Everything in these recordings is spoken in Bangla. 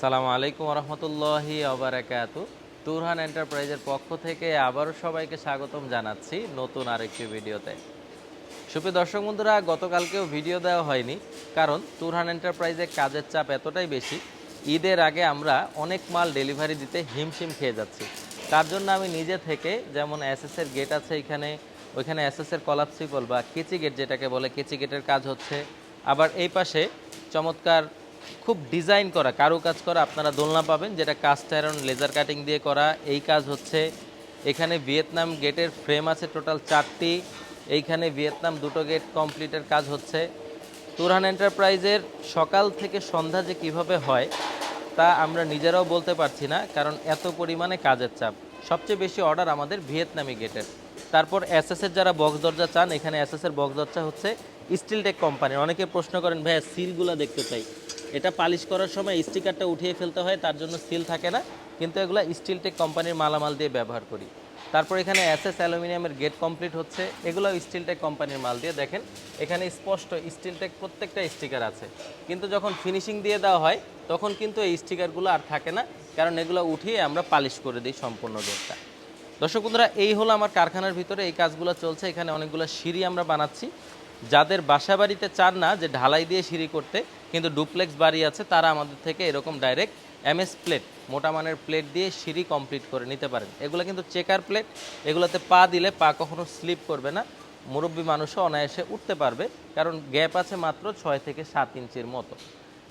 আসসালামু আলাইকুম রহমতুল্লাহি আবরাকাত তুরহান এন্টারপ্রাইজের পক্ষ থেকে আবারও সবাইকে স্বাগতম জানাচ্ছি নতুন আরেকটি ভিডিওতে। সুপ্রিয় দর্শক বন্ধুরা, গতকালকেও ভিডিও দেওয়া হয়নি, কারণ তুরহান এন্টারপ্রাইজের কাজের চাপ এতটাই বেশি, ঈদের আগে আমরা অনেক মাল ডেলিভারি দিতে হিমশিম খেয়ে যাচ্ছি। তার জন্য আমি নিজে থেকে যেমন এসএসের গেট আছে এখানে, ওইখানে এসএসের কলাপসিবল বা কেচি গেট যেটাকে বলে, কেচি গেটের কাজ হচ্ছে। আবার এই পাশে চমৎকার খুব ডিজাইন করা কারু কাজ করা আপনারা দোলনা পাবেন, যেটা কাস্ট আয়রন, লেজার কাটিং দিয়ে করা। এই কাজ হচ্ছে, এখানে ভিয়েতনাম গেটের ফ্রেম আছে টোটাল চারটি, এইখানে ভিয়েতনাম দুটো গেট কমপ্লিটের কাজ হচ্ছে। তুরহান এন্টারপ্রাইজের সকাল থেকে সন্ধ্যা যে কীভাবে হয়, তা আমরা নিজেরাও বলতে পারছি না, কারণ এত পরিমাণে কাজের চাপ। সবচেয়ে বেশি অর্ডার আমাদের ভিয়েতনামি গেটের। তারপর এসএসের যারা বক্স দরজা চান, এখানে এসএসের বক্স দরজা হচ্ছে স্টিলটেক কোম্পানির অনেকে প্রশ্ন করেন, ভাইয়া, সিলগুলো দেখতে চাই। এটা পালিশ করার সময় স্টিকারটা উঠিয়ে ফেলতে হয়, তার জন্য সিল থাকে না। কিন্তু এগুলো স্টিলটেক কোম্পানির মালামাল দিয়ে ব্যবহার করি। তারপর এখানে এসএস অ্যালুমিনিয়ামের গেট কমপ্লিট হচ্ছে। এগুলো স্টিলটেক কোম্পানির মাল দিয়ে। দেখেন, এখানে স্পষ্ট স্টিলটেক প্রত্যেকটা স্টিকার আছে। কিন্তু যখন ফিনিশিং দিয়ে দেওয়া হয়, তখন কিন্তু এই স্টিকারগুলো আর থাকে না। কারণ এগুলো উঠিয়ে আমরা পালিশ করে দিই সম্পূর্ণ গেটটা দর্শক বন্ধুরা, এই হলো আমার কারখানার ভিতরে এই কাজগুলো চলছে। এখানে অনেকগুলো সিঁড়ি আমরা বানাচ্ছি। যাদের বাসা বাড়িতে চান না যে ঢালাই দিয়ে সিঁড়ি করতে, কিন্তু ডুপ্লেক্স বাড়ি আছে, তারা আমাদের থেকে এরকম ডাইরেক্ট এমএস প্লেট মোটা মানের প্লেট দিয়ে সিঁড়ি কমপ্লিট করে নিতে পারেন। এগুলো কিন্তু চেকার প্লেট এগুলোতে পা দিলে পা কখনো স্লিপ করবে না। মুরব্বী মানুষও অনায়াসে উঠতে পারবে, কারণ গ্যাপ আছে মাত্র ছয় থেকে সাত ইঞ্চির মতো।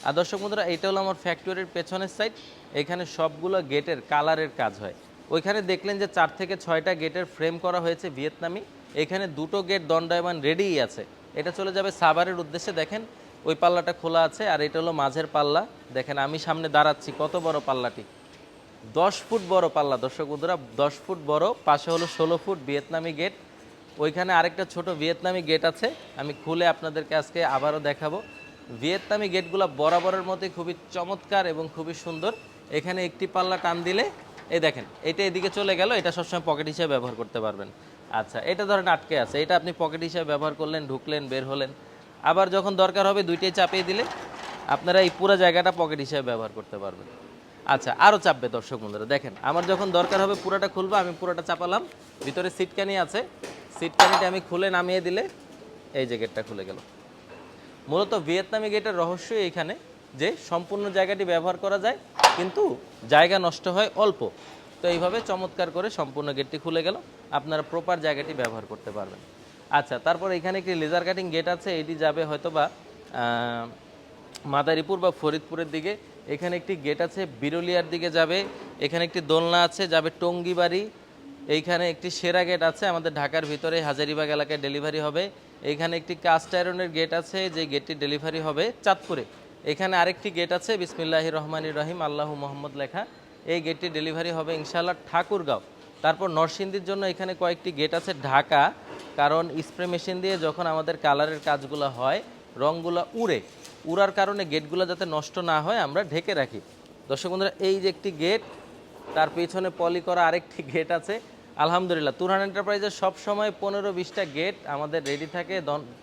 আর দর্শক বন্ধুরা, এইটা হলো আমার ফ্যাক্টরির পেছনের সাইড এখানে সবগুলো গেটের কালারের কাজ হয়। ওইখানে দেখলেন যে চার থেকে ছয়টা গেটের ফ্রেম করা হয়েছে ভিয়েতনামি। এখানে দুটো গেট দণ্ডায়মান রেডিই আছে। এটা চলে যাবে সাভারের উদ্দেশ্যে। দেখেন, ওই পাল্লাটা খোলা আছে আর এটা হলো মাঝের পাল্লা। দেখেন, আমি সামনে দাঁড়াচ্ছি। কত বড় পাল্লাটি? দশ ফুট বড় পাল্লা। দর্শক বন্ধুরা, দশ ফুট বড়, পাশে হলো ষোলো ফুট ভিয়েতনামি গেট। ওইখানে আরেকটা ছোট ভিয়েতনামি গেট আছে। আমি খুলে আপনাদেরকে আজকে আবারও দেখাবো। ভিয়েতনামি গেটগুলো বরাবরের মধ্যে খুবই চমৎকার এবং খুবই সুন্দর। এখানে একটি পাল্লা টান দিলে এই দেখেন, এটা এদিকে চলে গেল, এটা সবসময় পকেট হিসেবে ব্যবহার করতে পারবেন। আচ্ছা এটা ধরেন আটকে আছে, এটা আপনি পকেট হিসেবে ব্যবহার করলেন, ঢুকলেন, বের হলেন। আবার যখন দরকার হবে দুইটাই চাপিয়ে দিলে, আপনারা এই পুরো জায়গাটা পকেট হিসেবে ব্যবহার করতে পারবেন। আচ্ছা আরও চাপবে দর্শক বন্ধুরা, দেখেন, আমার যখন দরকার হবে পুরোটা খুলবো, আমি পুরোটা চাপালাম, ভিতরে সিটকানি আছে। সিটকানিটা আমি খুলে নামিয়ে দিলে এই যে গেটটা খুলে গেল। মূলত ভিয়েতনামি গেটের রহস্যই এখানে। যে সম্পূর্ণ জায়গাটি ব্যবহার করা যায়, কিন্তু জায়গা নষ্ট হয় অল্প। তো এইভাবে চমৎকার করে সম্পূর্ণ গেটটি খুলে গেল। আপনারা প্রপার জায়গাটি ব্যবহার করতে পারবেন। আচ্ছা তারপর এখানে একটি লেজার কাটিং গেট আছে। এটি যাবে হয়তো বা মাদারীপুর বা ফরিদপুরের দিকে। এখানে একটি গেট আছে, বিরুলিয়ার দিকে যাবে। এখানে একটি দোলনা আছে, যাবে টঙ্গিবাড়ি। এইখানে একটি সেরা গেট আছে, আমাদের ঢাকার ভিতরে হাজারিবাগ এলাকায় ডেলিভারি হবে। এইখানে একটি কাস্ট আয়রনের গেট আছে, যে গেটটি ডেলিভারি হবে চাঁদপুরে। এখানে আরেকটি গেট আছে বিসমিল্লাহ রহমানির রহিম, আল্লাহ মোহাম্মদ লেখা। এই গেটটি ডেলিভারি হবে ইনশাআল্লাহ ঠাকুরগাঁও। তারপর নরসিংদীর জন্য এখানে কয়েকটি গেট আছে ঢাকা, কারণ স্প্রে মেশিন দিয়ে যখন আমাদের কালারের কাজগুলো হয় রঙগুলো উড়ে। উড়ার কারণে গেটগুলো যাতে নষ্ট না হয়, আমরা ঢেকে রাখি। দর্শক বন্ধুরা, এই যে একটি গেট তার পেছনে পলি করা আরেকটি গেট আছে। আলহামদুলিল্লাহ, তুরহান এন্টারপ্রাইজের সব সময় পনেরো বিশটা গেট আমাদের রেডি থাকে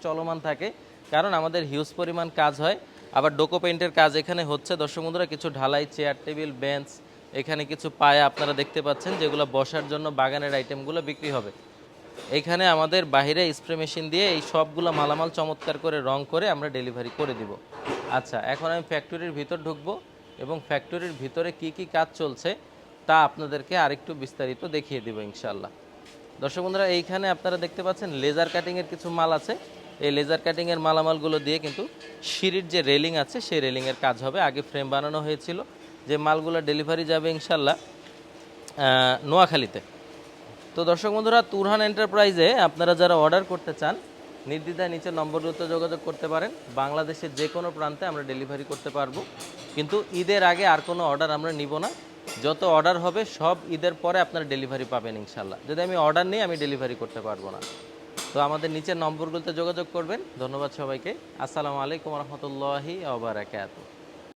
চলমান থাকে। কারণ আমাদের হিউজ পরিমাণ কাজ হয়। আবার ডোকো পেইন্টের কাজ এখানে হচ্ছে। দর্শক বন্ধুরা, কিছু ঢালাই চেয়ার, টেবিল, বেঞ্চ, এখানে কিছু পায়া আপনারা দেখতে পাচ্ছেন, যেগুলো বসার জন্য বাগানের আইটেমগুলো বিক্রি হবে। এখানে আমাদের বাইরে স্প্রে মেশিন দিয়ে এই সবগুলো মালামাল চমৎকার করে, রং করে আমরা ডেলিভারি করে দিব। আচ্ছা এখন আমি ফ্যাক্টরির ভিতর ঢুকবো এবং ফ্যাক্টরির ভিতরে কি কি কাজ চলছে তা আপনাদেরকে আরেকটু বিস্তারিত দেখিয়ে দিব ইনশাল্লাহ দর্শক বন্ধুরা, এইখানে আপনারা দেখতে পাচ্ছেন লেজার কাটিংয়ের কিছু মাল আছে। এই লেজার কাটিংয়ের মালামালগুলো দিয়ে কিন্তু সিঁড়ির যে রেলিং আছে, সেই রেলিংয়ের কাজ হবে। আগে ফ্রেম বানানো হয়েছিল। যে মালগুলো ডেলিভারি যাবে ইনশাল্লাহ নোয়াখালীতে। তো দর্শক বন্ধুরা, তুরহান এন্টারপ্রাইজে আপনারা যারা অর্ডার করতে চান, নির্দ্বিধায় নিচে নম্বরগুলোতে যোগাযোগ করতে পারেন। বাংলাদেশের যে কোনো প্রান্তে আমরা ডেলিভারি করতে পারব। কিন্তু ঈদের আগে আর কোনো অর্ডার আমরা নিব না। যত অর্ডার হবে, সব ঈদের পরে আপনারা ডেলিভারি পাবেন ইনশাল্লাহ। যদি আমি অর্ডার নিই, আমি ডেলিভারি করতে পারব না। তো আমাদের নিচের নম্বরগুলোতে যোগাযোগ করবেন। ধন্যবাদ সবাইকে। আসসালামু আলাইকুম রহমতুল্লাহি আবরাকাত